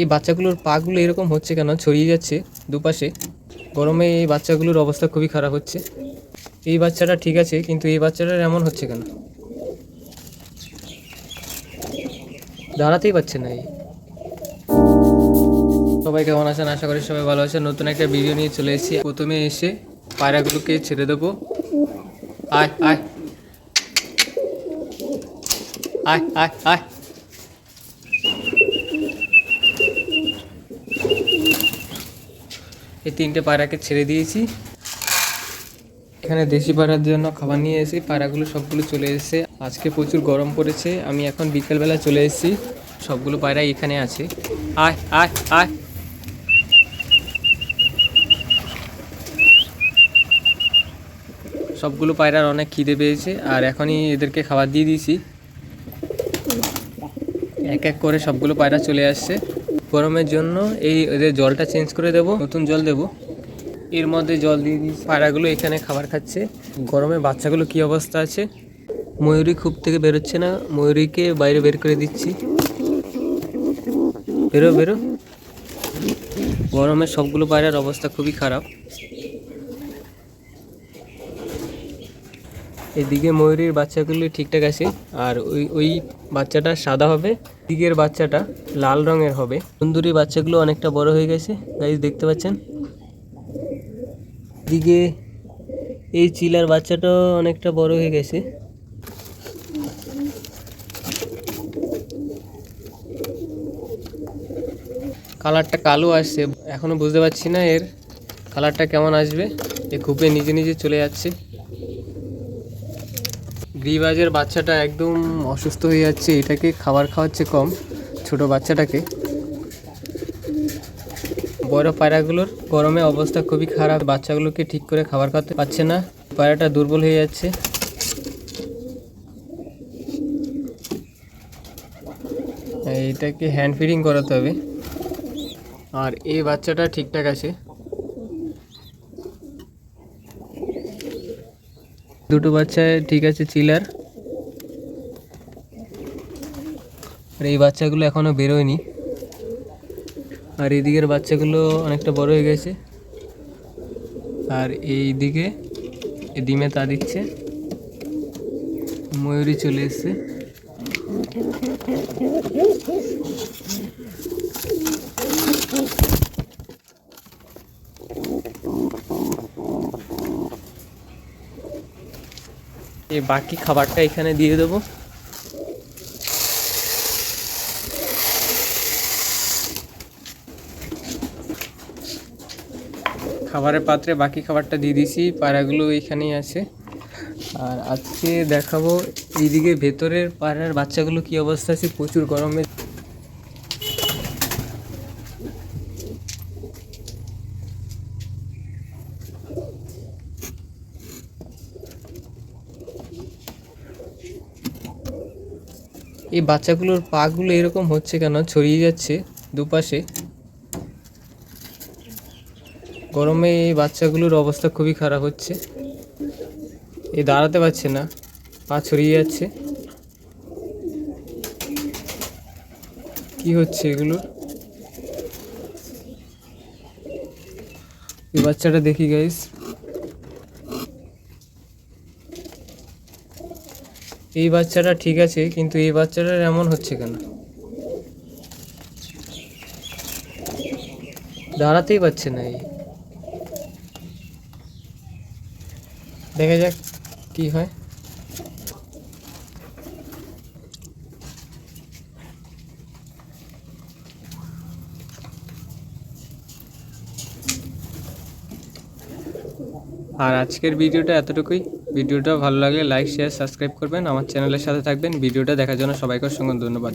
এই বাচ্চাগুলোর পাগুলো এরকম হচ্ছে কেন? ছড়িয়ে যাচ্ছে দুপাশে। গরমে এই বাচ্চাগুলোর অবস্থা খুবই খারাপ হচ্ছে। এই বাচ্চাটা ঠিক আছে, কিন্তু এই বাচ্চাটার এমন হচ্ছে কেন? দাঁড়াতেই পারছে না এই। সবাই কেমন আছেন? আশা করি সবাই ভালো আছেন। নতুন একটা ভিডিও নিয়ে চলে এসেছি। প্রথমে এসে পায়রাগুলোকে ছেড়ে দেবো। আয় আয়। আয় আয় আয়। এই তিনটে পায়রাকে ছেড়ে দিয়েছি। এখানে দেশি পায়রার জন্য খাবার নিয়ে এসেছি, পায়রাগুলো সবগুলো চলে এসেছে। আজকে প্রচুর গরম পড়েছে, আমি এখন বিকেলবেলা চলে এসেছি। সবগুলো পায়রাই এখানে আছে। আয় আয় আয়। সবগুলো পায়রার অনেক খিদে পেয়েছে, আর এখনই এদেরকে খাবার দিয়ে দিয়েছি। এক এক করে সবগুলো পায়রা চলে আসছে। গরমের জন্য এই এদের জলটা চেঞ্জ করে দেব, নতুন জল দেব। এর মধ্যে জল দিয়ে দিয়েছি। পায়রাগুলো এখানে খাবার খাচ্ছে। গরমে বাচ্চাগুলো কি অবস্থা আছে? ময়ূরী খুব থেকে বেরোচ্ছে না। ময়ূরীকে বাইরে বের করে দিচ্ছি। বেরো বেরো। গরমে সবগুলো পায়রার অবস্থা খুবই খারাপ। এদিকে ময়ূরীর বাচ্চাগুলি ঠিকঠাক আছে, আর ওই ওই বাচ্চাটা সাদা হবে দিকের বাচ্চাটা লাল রঙের হবে। সুন্দরী বাচ্চাগুলো অনেকটা বড় হয়ে গেছে গাইজ দেখতে পাচ্ছেন? দিকে এই চিলার বাচ্চাটাও অনেকটা বড় হয়ে গেছে। কালারটা কালো আসছে, এখনও বুঝতে পারছি না এর কালারটা কেমন আসবে। এ খুপে নিজে নিজে চলে যাচ্ছে। গ্রিবাজের বাচ্চাটা একদম অসুস্থ হয়ে যাচ্ছে, এটাকে খাবার খাওয়াচ্ছে কম, ছোট বাচ্চাটাকে। বড় পায়রাগুলোর গরমে অবস্থা খুবই খারাপ, বাচ্চাগুলোকে ঠিক করে খাবার খাওয়াতে পারছে না, পায়রাটা দুর্বল হয়ে যাচ্ছে। এইটাকে হ্যান্ড ফিডিং করাতে হবে। আর এই বাচ্চাটা ঠিকঠাক আছে। দুটো বাচ্চা, ঠিক আছে, চিলার। আর এই বাচ্চাগুলো এখনও বেরোয়নি। আর এই দিকের বাচ্চাগুলো অনেকটা বড় হয়ে গেছে। আর এই দিকে ডিমে তা দিচ্ছে। ময়ূরী চলে এসছে। এই বাকি খাবারটা এখানে দিয়ে দেবো। খাবারের পাত্রে বাকি খাবারটা দিয়ে দিছি পায়রাগুলো এখানেই আছে। আর আজকে দেখাবো এইদিকে ভেতরের পাড়ার বাচ্চাগুলো কি অবস্থা আছে, প্রচুর গরমে। এই বাচ্চাগুলোর পাগুলো এরকম হচ্ছে কেন? ছড়িয়ে যাচ্ছে দুপাশে। গরমে এই বাচ্চাগুলোর অবস্থা খুবই খারাপ হচ্ছে। এ দাঁড়াতে পারছে না, পা ছড়িয়ে যাচ্ছে। কি হচ্ছে এগুলো এই বাচ্চাটা দেখি গাইস এই বাচ্চাটা ঠিক আছে, কিন্তু এই বাচ্চাটার এমন হচ্ছে কেন? দাঁড়াতেই পারছে না এই। দেখা যাক কি হয়। আর আজকের ভিডিওটা এতটুকুই। ভিডিওটা ভালো লাগলে লাইক শেয়ার সাবস্ক্রাইব করবেন। আমার চ্যানেলের সাথে থাকবেন। ভিডিওটা দেখার জন্য সবাইকে অসংখ্য ধন্যবাদ।